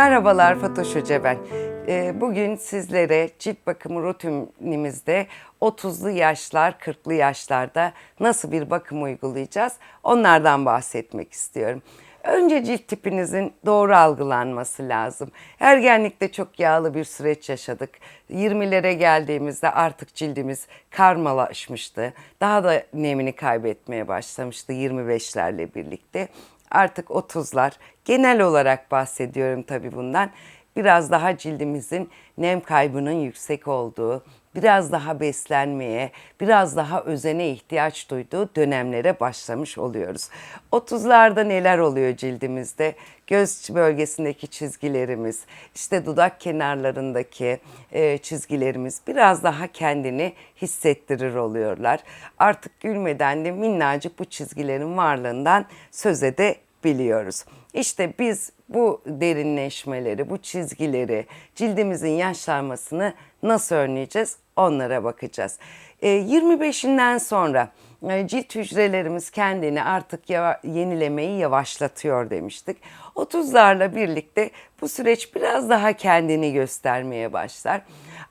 Merhabalar Fatoş Hoca ben. Ee, Bugün sizlere cilt bakımı rutinimizde 30'lu yaşlar, 40'lı yaşlarda nasıl bir bakım uygulayacağız onlardan bahsetmek istiyorum. Önce cilt tipinizin doğru algılanması lazım. Ergenlikte çok yağlı bir süreç yaşadık. 20'lere geldiğimizde artık cildimiz karmalaşmıştı. Daha da nemini kaybetmeye başlamıştı 25'lerle birlikte artık 30'lar genel olarak bahsediyorum tabii bundan. Biraz daha cildimizin nem kaybının yüksek olduğu, biraz daha beslenmeye, biraz daha özene ihtiyaç duyduğu dönemlere başlamış oluyoruz. 30'larda neler oluyor cildimizde? Göz bölgesindeki çizgilerimiz, işte dudak kenarlarındaki e, çizgilerimiz biraz daha kendini hissettirir oluyorlar. Artık gülmeden de minnacık bu çizgilerin varlığından söz edebiliyoruz. İşte biz bu derinleşmeleri, bu çizgileri, cildimizin yaşlanmasını nasıl önleyeceğiz? Onlara bakacağız. E, 25'inden sonra cilt hücrelerimiz kendini artık yenilemeyi yavaşlatıyor demiştik. 30'larla birlikte bu süreç biraz daha kendini göstermeye başlar.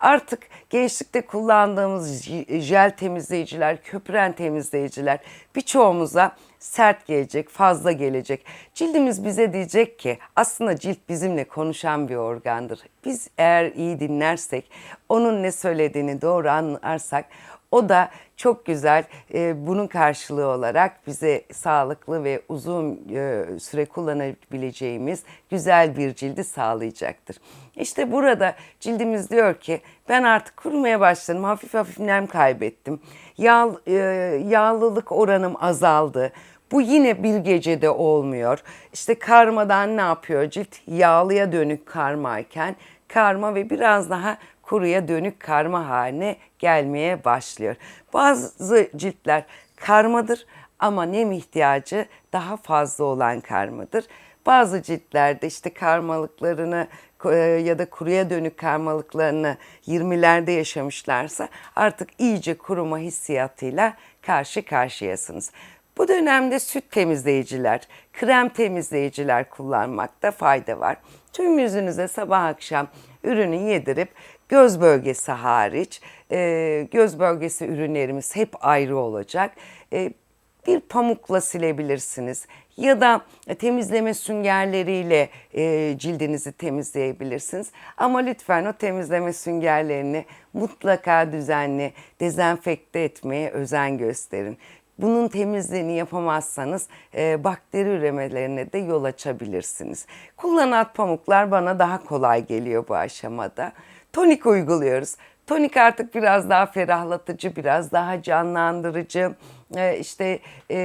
Artık gençlikte kullandığımız jel temizleyiciler, köpüren temizleyiciler birçoğumuza sert gelecek, fazla gelecek. Cildimiz bize diyecek ki aslında cilt bizimle konuşan bir organdır. Biz eğer iyi dinlersek, onun ne söylediğini doğru anlarsak o da çok güzel e, bunun karşılığı olarak bize sağlıklı ve uzun e, süre kullanabileceğimiz güzel bir cildi sağlayacaktır. İşte burada cildimiz diyor ki ben artık kurumaya başladım hafif hafif nem kaybettim. Yağ, e, yağlılık oranım azaldı. Bu yine bir gecede olmuyor. İşte karmadan ne yapıyor cilt? Yağlıya dönük karmayken karma ve biraz daha kuruya dönük karma haline gelmeye başlıyor. Bazı ciltler karmadır ama nem ihtiyacı daha fazla olan karmadır. Bazı ciltlerde işte karmalıklarını e, ya da kuruya dönük karmalıklarını 20'lerde yaşamışlarsa artık iyice kuruma hissiyatıyla karşı karşıyasınız. Bu dönemde süt temizleyiciler, krem temizleyiciler kullanmakta fayda var. Tüm yüzünüze sabah akşam ürünü yedirip göz bölgesi hariç, e, göz bölgesi ürünlerimiz hep ayrı olacak. E, bir pamukla silebilirsiniz ya da temizleme süngerleriyle e, cildinizi temizleyebilirsiniz. Ama lütfen o temizleme süngerlerini mutlaka düzenli dezenfekte etmeye özen gösterin. Bunun temizliğini yapamazsanız e, bakteri üremelerine de yol açabilirsiniz. Kullanat pamuklar bana daha kolay geliyor bu aşamada. Tonik uyguluyoruz. Tonik artık biraz daha ferahlatıcı, biraz daha canlandırıcı, e, işte e,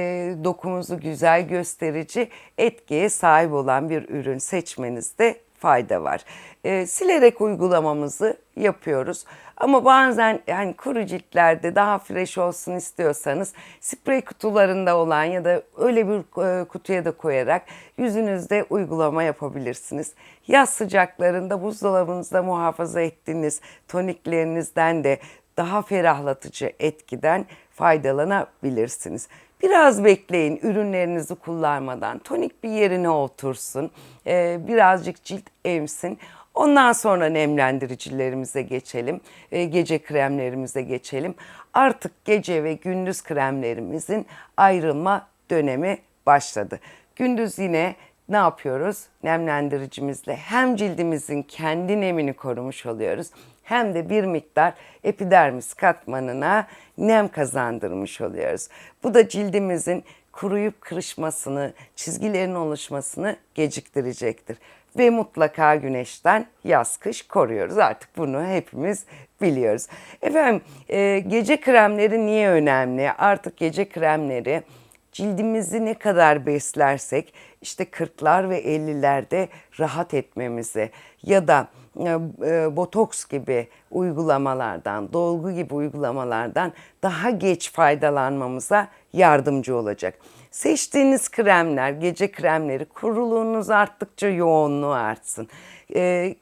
dokumuzu güzel gösterici etkiye sahip olan bir ürün seçmenizde fayda var. E, silerek uygulamamızı yapıyoruz. Ama bazen yani kuru ciltlerde daha fresh olsun istiyorsanız sprey kutularında olan ya da öyle bir e, kutuya da koyarak yüzünüzde uygulama yapabilirsiniz. Yaz sıcaklarında buzdolabınızda muhafaza ettiğiniz toniklerinizden de daha ferahlatıcı etkiden faydalanabilirsiniz. Biraz bekleyin ürünlerinizi kullanmadan. Tonik bir yerine otursun. Ee, birazcık cilt emsin. Ondan sonra nemlendiricilerimize geçelim. Ee, gece kremlerimize geçelim. Artık gece ve gündüz kremlerimizin ayrılma dönemi başladı. Gündüz yine ne yapıyoruz? Nemlendiricimizle hem cildimizin kendi nemini korumuş oluyoruz hem de bir miktar epidermis katmanına nem kazandırmış oluyoruz. Bu da cildimizin kuruyup kırışmasını, çizgilerin oluşmasını geciktirecektir. Ve mutlaka güneşten yaz kış koruyoruz. Artık bunu hepimiz biliyoruz. Efendim e, gece kremleri niye önemli? Artık gece kremleri cildimizi ne kadar beslersek işte 40'lar ve 50'lerde rahat etmemizi ya da e, e, botoks gibi uygulamalardan, dolgu gibi uygulamalardan daha geç faydalanmamıza yardımcı olacak. Seçtiğiniz kremler, gece kremleri kuruluğunuz arttıkça yoğunluğu artsın. E,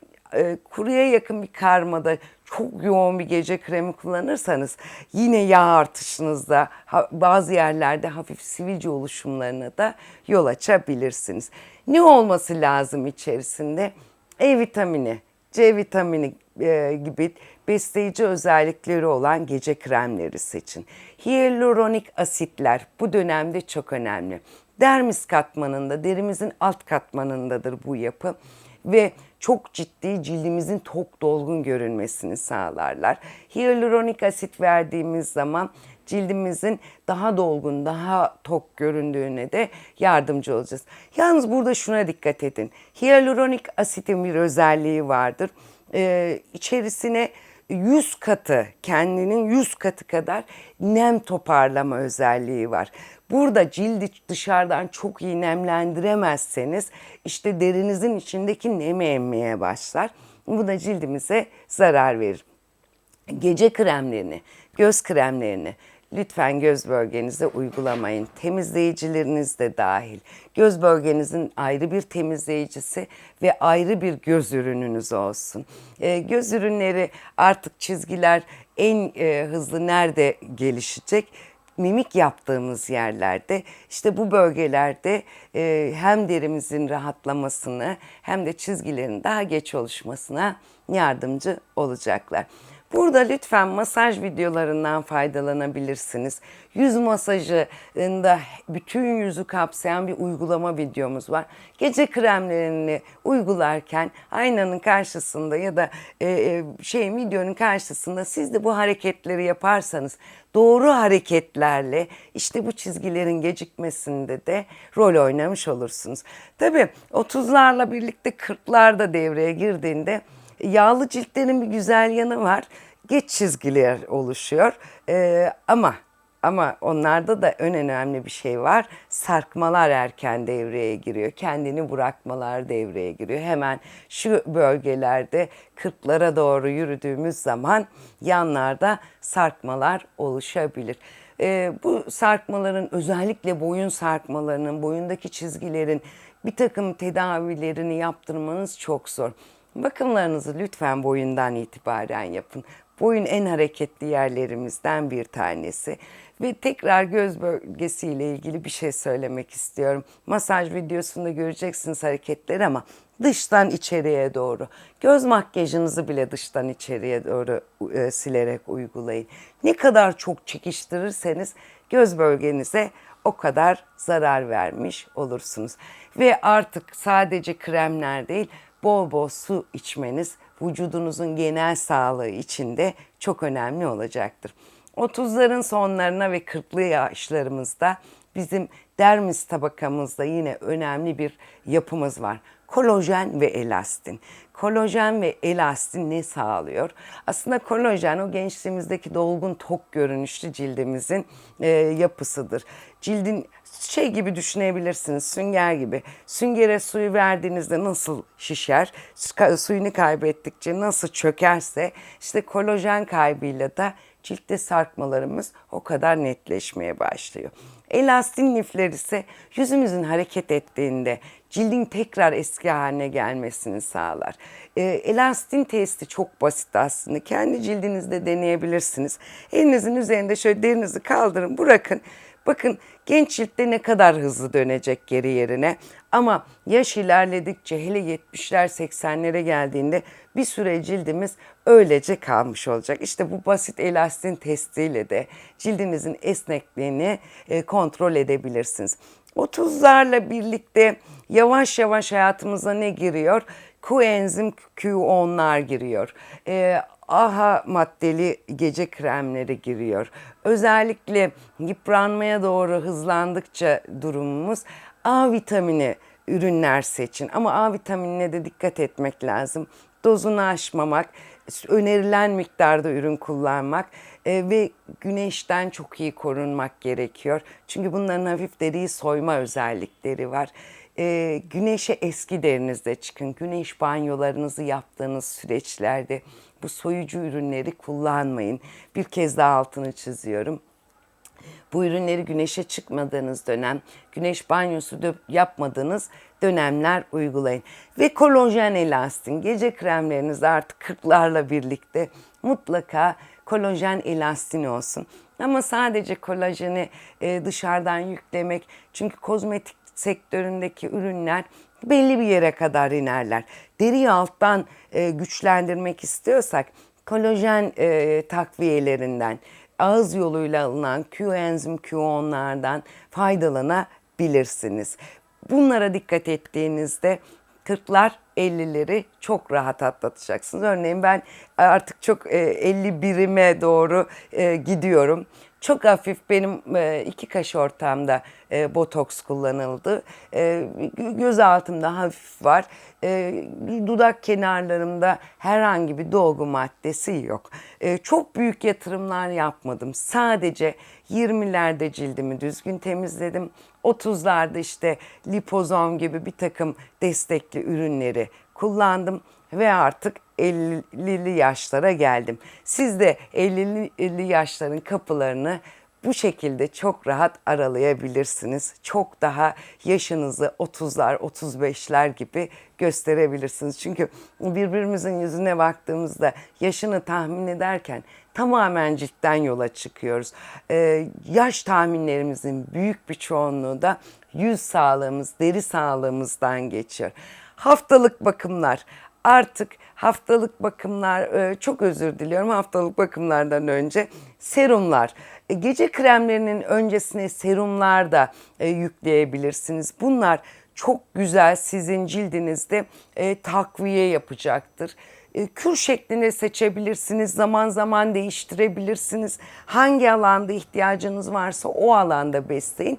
kuruya yakın bir karmada çok yoğun bir gece kremi kullanırsanız yine yağ artışınızda bazı yerlerde hafif sivilce oluşumlarına da yol açabilirsiniz. Ne olması lazım içerisinde? E vitamini, C vitamini e, gibi besleyici özellikleri olan gece kremleri seçin. Hyaluronik asitler bu dönemde çok önemli. Dermis katmanında, derimizin alt katmanındadır bu yapı ve çok ciddi cildimizin tok dolgun görünmesini sağlarlar. Hyaluronik asit verdiğimiz zaman cildimizin daha dolgun, daha tok göründüğüne de yardımcı olacağız. Yalnız burada şuna dikkat edin. Hyaluronik asitin bir özelliği vardır. Ee, içerisine 100 katı, kendinin 100 katı kadar nem toparlama özelliği var. Burada cildi dışarıdan çok iyi nemlendiremezseniz işte derinizin içindeki nemi emmeye başlar. Bu da cildimize zarar verir. Gece kremlerini, göz kremlerini lütfen göz bölgenize uygulamayın. Temizleyicileriniz de dahil. Göz bölgenizin ayrı bir temizleyicisi ve ayrı bir göz ürününüz olsun. Ee, göz ürünleri artık çizgiler en e, hızlı nerede gelişecek? mimik yaptığımız yerlerde işte bu bölgelerde e, hem derimizin rahatlamasını hem de çizgilerin daha geç oluşmasına yardımcı olacaklar. Burada lütfen masaj videolarından faydalanabilirsiniz. Yüz masajında bütün yüzü kapsayan bir uygulama videomuz var. Gece kremlerini uygularken aynanın karşısında ya da e, şey videonun karşısında siz de bu hareketleri yaparsanız doğru hareketlerle işte bu çizgilerin gecikmesinde de rol oynamış olursunuz. Tabii 30'larla birlikte 40'lar da devreye girdiğinde yağlı ciltlerin bir güzel yanı var. Geç çizgiler oluşuyor. Ee, ama ama onlarda da en önemli bir şey var. Sarkmalar erken devreye giriyor. Kendini bırakmalar devreye giriyor. Hemen şu bölgelerde kırklara doğru yürüdüğümüz zaman yanlarda sarkmalar oluşabilir. Ee, bu sarkmaların özellikle boyun sarkmalarının, boyundaki çizgilerin bir takım tedavilerini yaptırmanız çok zor. Bakımlarınızı lütfen boyundan itibaren yapın. Boyun en hareketli yerlerimizden bir tanesi. Ve tekrar göz bölgesiyle ilgili bir şey söylemek istiyorum. Masaj videosunda göreceksiniz hareketleri ama dıştan içeriye doğru. Göz makyajınızı bile dıştan içeriye doğru e, silerek uygulayın. Ne kadar çok çekiştirirseniz göz bölgenize o kadar zarar vermiş olursunuz. Ve artık sadece kremler değil, bol bol su içmeniz vücudunuzun genel sağlığı için de çok önemli olacaktır. 30'ların sonlarına ve 40'lı yaşlarımızda bizim dermis tabakamızda yine önemli bir yapımız var. Kolajen ve elastin. Kolajen ve elastin ne sağlıyor? Aslında kolajen o gençliğimizdeki dolgun tok görünüşlü cildimizin e, yapısıdır. Cildin şey gibi düşünebilirsiniz sünger gibi. Süngere suyu verdiğinizde nasıl şişer, suyunu kaybettikçe nasıl çökerse işte kolajen kaybıyla da ciltte sarkmalarımız o kadar netleşmeye başlıyor. Elastin lifler ise yüzümüzün hareket ettiğinde cildin tekrar eski haline gelmesini sağlar. E, elastin testi çok basit aslında. Kendi cildinizde deneyebilirsiniz. Elinizin üzerinde şöyle derinizi kaldırın, bırakın. Bakın genç ciltte ne kadar hızlı dönecek geri yerine. Ama yaş ilerledikçe hele 70'ler 80'lere geldiğinde bir süre cildimiz öylece kalmış olacak. İşte bu basit elastin testiyle de cildinizin esnekliğini e, kontrol edebilirsiniz. 30'larla birlikte yavaş yavaş hayatımıza ne giriyor? Koenzim Q10'lar giriyor. E, AHA maddeli gece kremleri giriyor. Özellikle yıpranmaya doğru hızlandıkça durumumuz A vitamini ürünler seçin. Ama A vitaminine de dikkat etmek lazım. Dozunu aşmamak, önerilen miktarda ürün kullanmak e, ve güneşten çok iyi korunmak gerekiyor. Çünkü bunların hafif deriyi soyma özellikleri var. E, güneşe eski derinizde çıkın. Güneş banyolarınızı yaptığınız süreçlerde bu soyucu ürünleri kullanmayın. Bir kez daha altını çiziyorum. Bu ürünleri güneşe çıkmadığınız dönem, güneş banyosu yapmadığınız dönemler uygulayın. Ve kolajen elastin, gece kremlerinizde artık kırklarla birlikte mutlaka kolajen elastin olsun. Ama sadece kolajeni e, dışarıdan yüklemek çünkü kozmetik sektöründeki ürünler belli bir yere kadar inerler. Deriyi alttan e, güçlendirmek istiyorsak kolajen e, takviyelerinden, ağız yoluyla alınan Q-enzim Q10'lardan faydalanabilirsiniz. Bunlara dikkat ettiğinizde 40'lar 50'leri çok rahat atlatacaksınız. Örneğin ben artık çok e, 50 birime doğru e, gidiyorum. Çok hafif benim e, iki kaş ortamda e, botoks kullanıldı. E, göz altımda hafif var. Dudak kenarlarımda herhangi bir dolgu maddesi yok. Çok büyük yatırımlar yapmadım. Sadece 20'lerde cildimi düzgün temizledim. 30'larda işte lipozom gibi bir takım destekli ürünleri kullandım ve artık 50'li yaşlara geldim. Siz de 50'li yaşların kapılarını bu şekilde çok rahat aralayabilirsiniz. Çok daha yaşınızı 30'lar, 35'ler gibi gösterebilirsiniz. Çünkü birbirimizin yüzüne baktığımızda yaşını tahmin ederken tamamen ciltten yola çıkıyoruz. Ee, yaş tahminlerimizin büyük bir çoğunluğu da yüz sağlığımız, deri sağlığımızdan geçiyor. Haftalık bakımlar artık haftalık bakımlar e, çok özür diliyorum haftalık bakımlardan önce serumlar e, gece kremlerinin öncesine serumlar da e, yükleyebilirsiniz. Bunlar çok güzel sizin cildinizde takviye yapacaktır. Kür şeklini seçebilirsiniz, zaman zaman değiştirebilirsiniz. Hangi alanda ihtiyacınız varsa o alanda besleyin.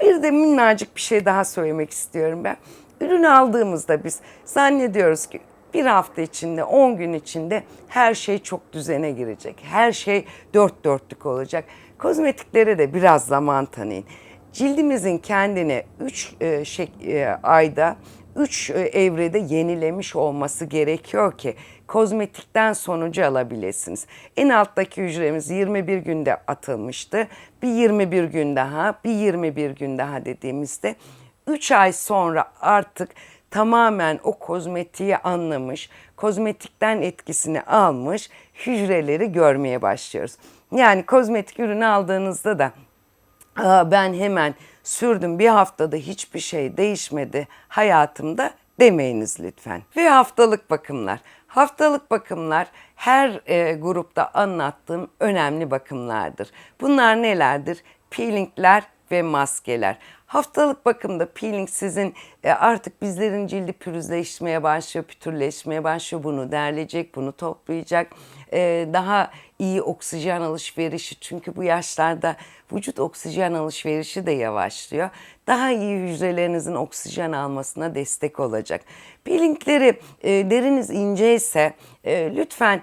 Bir de minnacık bir şey daha söylemek istiyorum ben. Ürün aldığımızda biz zannediyoruz ki bir hafta içinde, 10 gün içinde her şey çok düzene girecek. Her şey dört dörtlük olacak. Kozmetiklere de biraz zaman tanıyın. Cildimizin kendini 3 e, şey, e, ayda 3 e, evrede yenilemiş olması gerekiyor ki kozmetikten sonucu alabilirsiniz. En alttaki hücremiz 21 günde atılmıştı. Bir 21 gün daha, bir 21 gün daha dediğimizde 3 ay sonra artık tamamen o kozmetiği anlamış, kozmetikten etkisini almış hücreleri görmeye başlıyoruz. Yani kozmetik ürünü aldığınızda da ben hemen sürdüm bir haftada hiçbir şey değişmedi hayatımda demeyiniz lütfen. Ve haftalık bakımlar. Haftalık bakımlar her e, grupta anlattığım önemli bakımlardır. Bunlar nelerdir? Peelingler ve maskeler. Haftalık bakımda peeling sizin e, artık bizlerin cildi pürüzleşmeye başlıyor, pütürleşmeye başlıyor. Bunu derleyecek, bunu toplayacak. E, daha iyi oksijen alışverişi çünkü bu yaşlarda vücut oksijen alışverişi de yavaşlıyor. Daha iyi hücrelerinizin oksijen almasına destek olacak. Peelingleri e, deriniz ince ise lütfen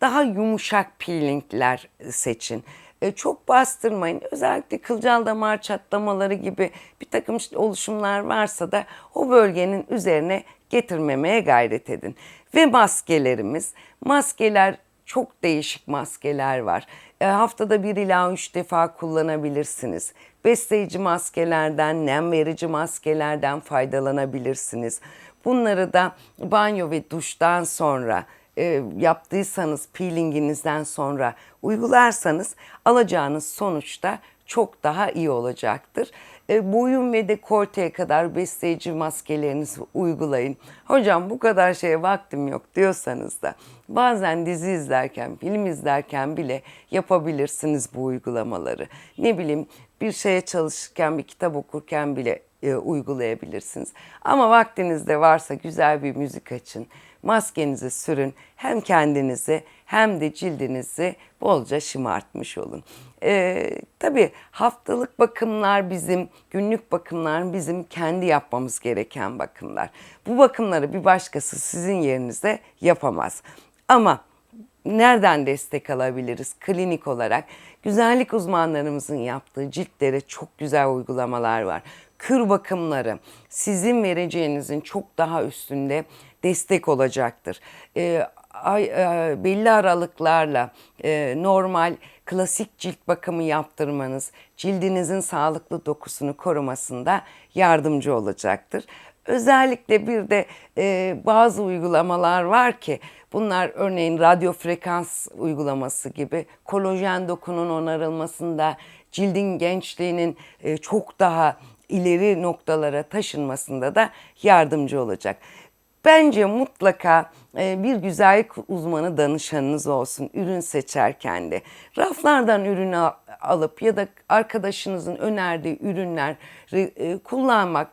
daha yumuşak peelingler seçin e, çok bastırmayın. Özellikle kılcal damar çatlamaları gibi bir takım oluşumlar varsa da o bölgenin üzerine getirmemeye gayret edin. Ve maskelerimiz, maskeler çok değişik maskeler var. E, haftada bir ila üç defa kullanabilirsiniz. Besleyici maskelerden, nem verici maskelerden faydalanabilirsiniz. Bunları da banyo ve duştan sonra e, yaptıysanız peelinginizden sonra uygularsanız alacağınız sonuçta çok daha iyi olacaktır. E, boyun ve dekolteye kadar besleyici maskelerinizi uygulayın. Hocam bu kadar şeye vaktim yok diyorsanız da bazen dizi izlerken, film izlerken bile yapabilirsiniz bu uygulamaları. Ne bileyim bir şeye çalışırken, bir kitap okurken bile e, uygulayabilirsiniz. Ama vaktiniz de varsa güzel bir müzik açın maskenizi sürün. Hem kendinizi hem de cildinizi bolca şımartmış olun. Ee, tabii haftalık bakımlar bizim, günlük bakımlar bizim kendi yapmamız gereken bakımlar. Bu bakımları bir başkası sizin yerinizde yapamaz. Ama nereden destek alabiliriz klinik olarak? Güzellik uzmanlarımızın yaptığı ciltlere çok güzel uygulamalar var. Kür bakımları sizin vereceğinizin çok daha üstünde destek olacaktır. E, ay, e, belli aralıklarla e, normal klasik cilt bakımı yaptırmanız cildinizin sağlıklı dokusunu korumasında yardımcı olacaktır. Özellikle bir de e, bazı uygulamalar var ki bunlar örneğin radyo frekans uygulaması gibi kolajen dokunun onarılmasında cildin gençliğinin e, çok daha ileri noktalara taşınmasında da yardımcı olacak. Bence mutlaka e, bir güzellik uzmanı danışanınız olsun ürün seçerken de. Raflardan ürünü al- alıp ya da arkadaşınızın önerdiği ürünleri e, kullanmak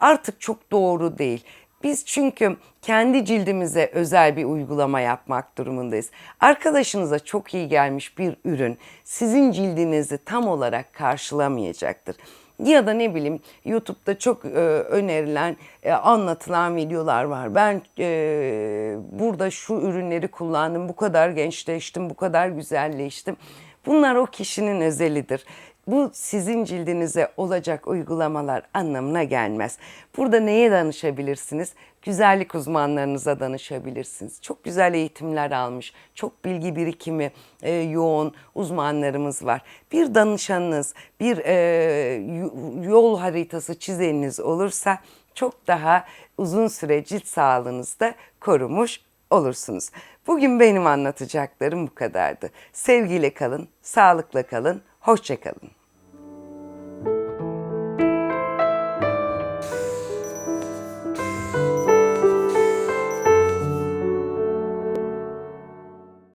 artık çok doğru değil. Biz çünkü kendi cildimize özel bir uygulama yapmak durumundayız. Arkadaşınıza çok iyi gelmiş bir ürün sizin cildinizi tam olarak karşılamayacaktır. Ya da ne bileyim YouTube'da çok e, önerilen, e, anlatılan videolar var. Ben e, burada şu ürünleri kullandım, bu kadar gençleştim, bu kadar güzelleştim. Bunlar o kişinin özelidir. Bu sizin cildinize olacak uygulamalar anlamına gelmez. Burada neye danışabilirsiniz? Güzellik uzmanlarınıza danışabilirsiniz. Çok güzel eğitimler almış, çok bilgi birikimi e, yoğun uzmanlarımız var. Bir danışanınız, bir e, yol haritası çizeniniz olursa çok daha uzun süre cilt sağlığınızı da korumuş olursunuz. Bugün benim anlatacaklarım bu kadardı. Sevgiyle kalın, sağlıkla kalın, hoşça kalın.